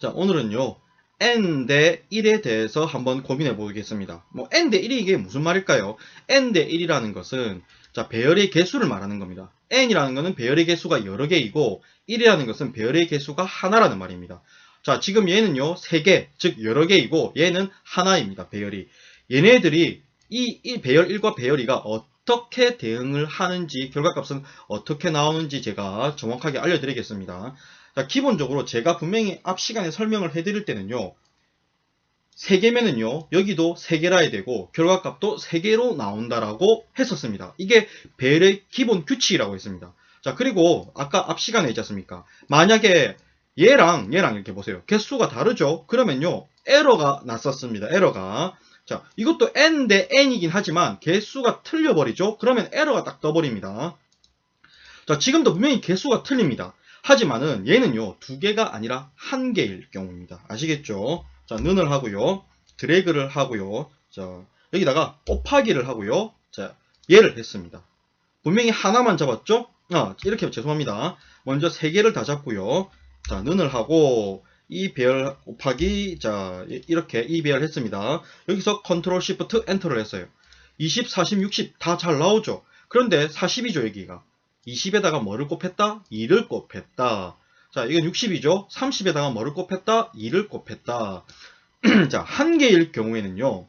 자, 오늘은요. n 대 1에 대해서 한번 고민해 보겠습니다. 뭐 n 대 1이 이게 무슨 말일까요? n 대 1이라는 것은 자, 배열의 개수를 말하는 겁니다. n이라는 것은 배열의 개수가 여러 개이고 1이라는 것은 배열의 개수가 하나라는 말입니다. 자, 지금 얘는요. 3개, 즉 여러 개이고 얘는 하나입니다. 배열이. 얘네들이 이, 이 배열 1과 배열 2가 어떻게 대응을 하는지 결과값은 어떻게 나오는지 제가 정확하게 알려드리겠습니다. 자, 기본적으로 제가 분명히 앞 시간에 설명을 해드릴 때는요. 3개면은요, 여기도 3개라 해야 되고, 결과값도 3개로 나온다라고 했었습니다. 이게 배열의 기본 규칙이라고 했습니다. 자, 그리고 아까 앞 시간에 있지 않습니까? 만약에 얘랑 얘랑 이렇게 보세요. 개수가 다르죠? 그러면요, 에러가 났었습니다. 에러가. 자, 이것도 n 대 n이긴 하지만 개수가 틀려버리죠? 그러면 에러가 딱 떠버립니다. 자, 지금도 분명히 개수가 틀립니다. 하지만은 얘는요, 두 개가 아니라 한 개일 경우입니다. 아시겠죠? 자, 는을 하고요. 드래그를 하고요. 자, 여기다가 곱하기를 하고요. 자, 얘를 했습니다. 분명히 하나만 잡았죠? 아, 이렇게 죄송합니다. 먼저 세 개를 다 잡고요. 자, 는을 하고 이 배열 곱하기 자, 이렇게 이 배열 했습니다. 여기서 컨트롤 시프트 엔터를 했어요. 20, 40, 60 다 잘 나오죠? 그런데 40이죠, 여기가. 20에다가 뭐를 곱했다? 2를 곱했다. 자, 이건 60이죠? 30에다가 뭐를 곱했다? 2를 곱했다. 자, 한 개일 경우에는요.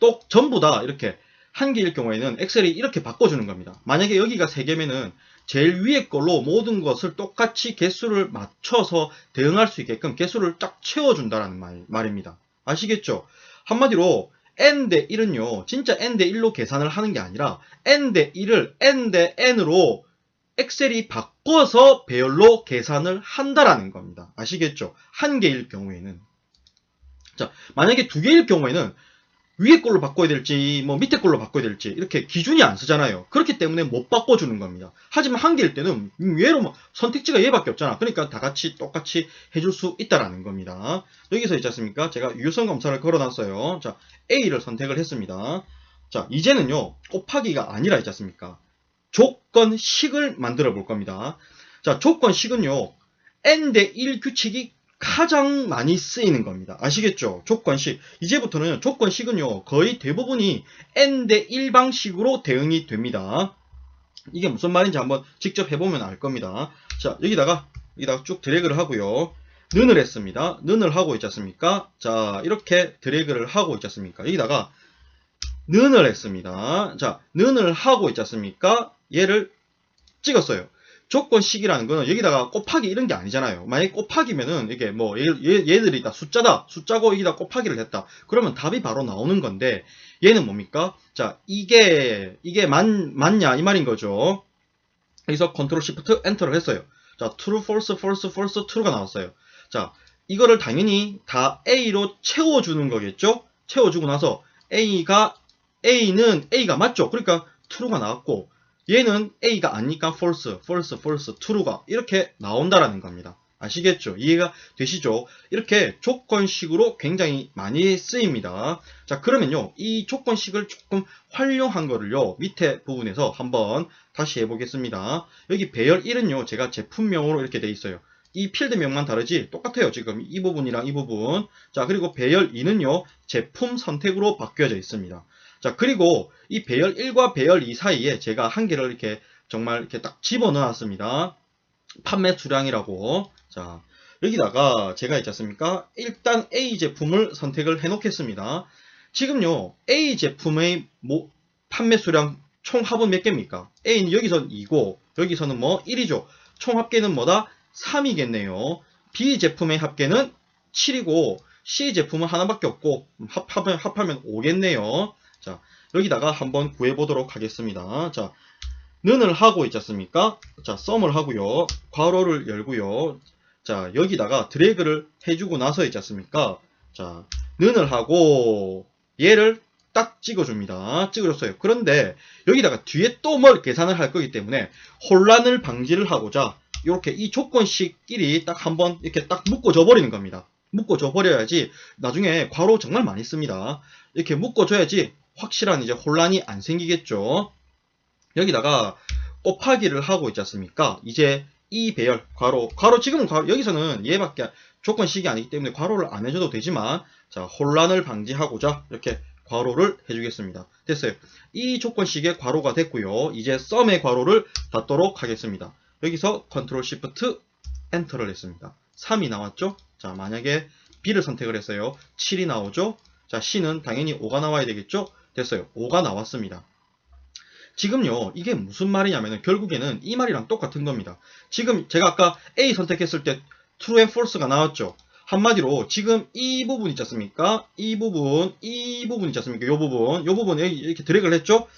또 전부 다 이렇게 한 개일 경우에는 엑셀이 이렇게 바꿔주는 겁니다. 만약에 여기가 세 개면은 제일 위에 걸로 모든 것을 똑같이 개수를 맞춰서 대응할 수 있게끔 개수를 쫙 채워준다는 말, 말입니다. 아시겠죠? 한마디로 n 대 1은요, 진짜 n 대 1로 계산을 하는 게 아니라 n 대 1을 n 대 n으로 엑셀이 바꿔서 배열로 계산을 한다라는 겁니다. 아시겠죠? 한 개일 경우에는. 자, 만약에 두 개일 경우에는 위에 걸로 바꿔야 될지 뭐 밑에 걸로 바꿔야 될지 이렇게 기준이 안 쓰잖아요. 그렇기 때문에 못 바꿔주는 겁니다. 하지만 한 개일 때는 얘로 뭐 선택지가 얘밖에 없잖아. 그러니까 다 같이 똑같이 해줄 수 있다라는 겁니다. 여기서 있지 않습니까? 제가 유효성 검사를 걸어놨어요. 자, A를 선택을 했습니다. 자, 이제는요 곱하기가 아니라 있지 않습니까? 조건식을 만들어 볼 겁니다. 자, 조건식은요 n 대 1 규칙이 가장 많이 쓰이는 겁니다. 아시겠죠? 조건식. 이제부터는 조건식은요, 거의 대부분이 n 대 1 방식으로 대응이 됩니다. 이게 무슨 말인지 한번 직접 해보면 알 겁니다. 자, 여기다가, 여기다가 쭉 드래그를 하고요. 는을 했습니다. 는을 하고 있지 않습니까? 자, 이렇게 드래그를 하고 있지 않습니까? 여기다가 는을 했습니다. 자, 는을 하고 있지 않습니까? 얘를 찍었어요. 조건식이라는 거는 여기다가 곱하기 이런 게 아니잖아요. 만약에 곱하기면은 이게 뭐 얘, 얘들이 다 숫자다. 숫자고 여기다 곱하기를 했다. 그러면 답이 바로 나오는 건데 얘는 뭡니까? 자, 이게 이게 만 맞냐 이 말인 거죠. 여기서 컨트롤 시프트 엔터를 했어요. 자, true, false, false, false, true가 나왔어요. 자, 이거를 당연히 다 A로 채워주는 거겠죠? 채워주고 나서 A가 A는 A가 맞죠? 그러니까 true가 나왔고 얘는 A가 아니까 false, false, false, true가 이렇게 나온다라는 겁니다. 아시겠죠? 이해가 되시죠? 이렇게 조건식으로 굉장히 많이 쓰입니다. 자, 그러면요. 이 조건식을 조금 활용한 거를요. 밑에 부분에서 한번 다시 해보겠습니다. 여기 배열 1은요. 제가 제품명으로 이렇게 돼 있어요. 이 필드명만 다르지 똑같아요. 지금 이 부분이랑 이 부분. 자, 그리고 배열 2는요. 제품 선택으로 바뀌어져 있습니다. 자, 그리고 이 배열 1과 배열 2 사이에 제가 한 개를 이렇게 정말 이렇게 딱 집어 넣었습니다. 판매 수량이라고. 자, 여기다가 제가 있지 않습니까? 일단 A 제품을 선택을 해 놓겠습니다. 지금요, A 제품의 뭐 판매 수량 총 합은 몇 개입니까? A는 여기서 2고, 여기서는 뭐 1이죠. 총 합계는 뭐다? 3이겠네요. B 제품의 합계는 7이고, C 제품은 하나밖에 없고, 합하면, 합하면 5겠네요. 자, 여기다가 한번 구해보도록 하겠습니다. 자, 는을 하고 있지 않습니까? 자, 썸을 하고요. 괄호를 열고요. 자, 여기다가 드래그를 해주고 나서 있지 않습니까? 자, 는을 하고 얘를 딱 찍어줍니다. 찍어줬어요. 그런데 여기다가 뒤에 또 뭘 계산을 할 거기 때문에 혼란을 방지를 하고자 이렇게 이 조건식끼리 딱 한번 이렇게 딱 묶어줘 버리는 겁니다. 묶어줘 버려야지 나중에 괄호 정말 많이 씁니다. 이렇게 묶어줘야지 확실한 이제 혼란이 안 생기겠죠. 여기다가 곱하기를 하고 있지 않습니까? 이제 이 배열, 괄호, 괄호 지금은 괄호, 여기서는 얘밖에, 조건식이 아니기 때문에 괄호를 안 해줘도 되지만 자 혼란을 방지하고자 이렇게 괄호를 해주겠습니다. 됐어요. 이 조건식의 괄호가 됐고요. 이제 썸의 괄호를 닫도록 하겠습니다. 여기서 컨트롤 시프트 엔터를 했습니다. 3이 나왔죠? 자 만약에 B를 선택을 했어요. 7이 나오죠? 자 C는 당연히 5가 나와야 되겠죠? 됐어요. 5가 나왔습니다. 지금요 이게 무슨 말이냐면 결국에는 이 말이랑 똑같은 겁니다. 지금 제가 아까 A 선택했을 때 true and false가 나왔죠. 한마디로 지금 이 부분 있지 않습니까? 이 부분, 이 부분 있지 않습니까? 이 부분, 이 부분 이렇게 드래그를 했죠?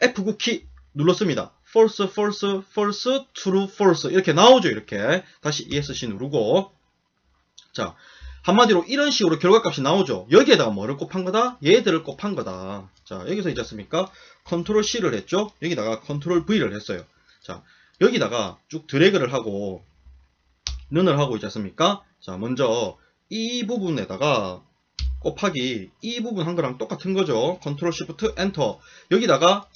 F9 키 눌렀습니다. false, false, false, true, false 이렇게 나오죠. 이렇게 다시 ESC 누르고 자 한마디로 이런 식으로 결과값이 나오죠. 여기에다가 뭐를 곱한 거다? 얘들을 곱한 거다. 자 여기서 있지 않습니까? 컨트롤 C를 했죠. 여기다가 컨트롤 V를 했어요. 자 여기다가 쭉 드래그를 하고 는을 하고 있지 않습니까? 자, 먼저 이 부분에다가 곱하기 이 부분 한 거랑 똑같은 거죠. 컨트롤 시프트 엔터. 여기다가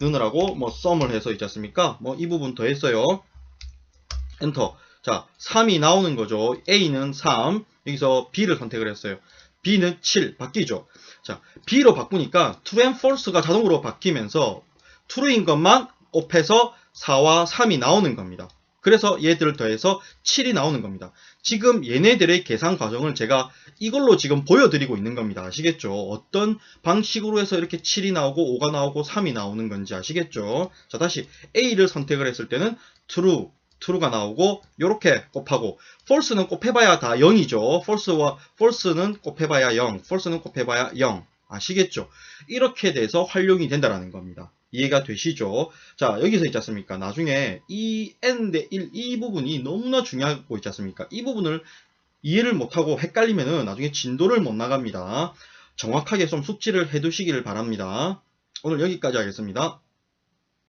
는을 하고 뭐 썸을 해서 있지 않습니까? 뭐 이 부분 더 했어요. 엔터. 자, 3이 나오는 거죠. A는 3. 여기서 B를 선택을 했어요. B는 7 바뀌죠. 자, B로 바꾸니까 true and false가 자동으로 바뀌면서 true인 것만 곱해서 4와 3이 나오는 겁니다. 그래서 얘들을 더해서 7이 나오는 겁니다. 지금 얘네들의 계산 과정을 제가 이걸로 지금 보여드리고 있는 겁니다. 아시겠죠? 어떤 방식으로 해서 이렇게 7이 나오고 5가 나오고 3이 나오는 건지 아시겠죠? 자, 다시 A를 선택을 했을 때는 true, true가 나오고 이렇게 곱하고 false는 곱해봐야 다 0이죠. false와 false는 곱해봐야 0, false는 곱해봐야 0. 아시겠죠? 이렇게 돼서 활용이 된다라는 겁니다. 이해가 되시죠? 자, 여기서 있지 않습니까? 나중에 이 n 대 1, 이 부분이 너무나 중요하고 있지 않습니까? 이 부분을 이해를 못하고 헷갈리면은 나중에 진도를 못 나갑니다. 정확하게 좀 숙지를 해 두시기를 바랍니다. 오늘 여기까지 하겠습니다.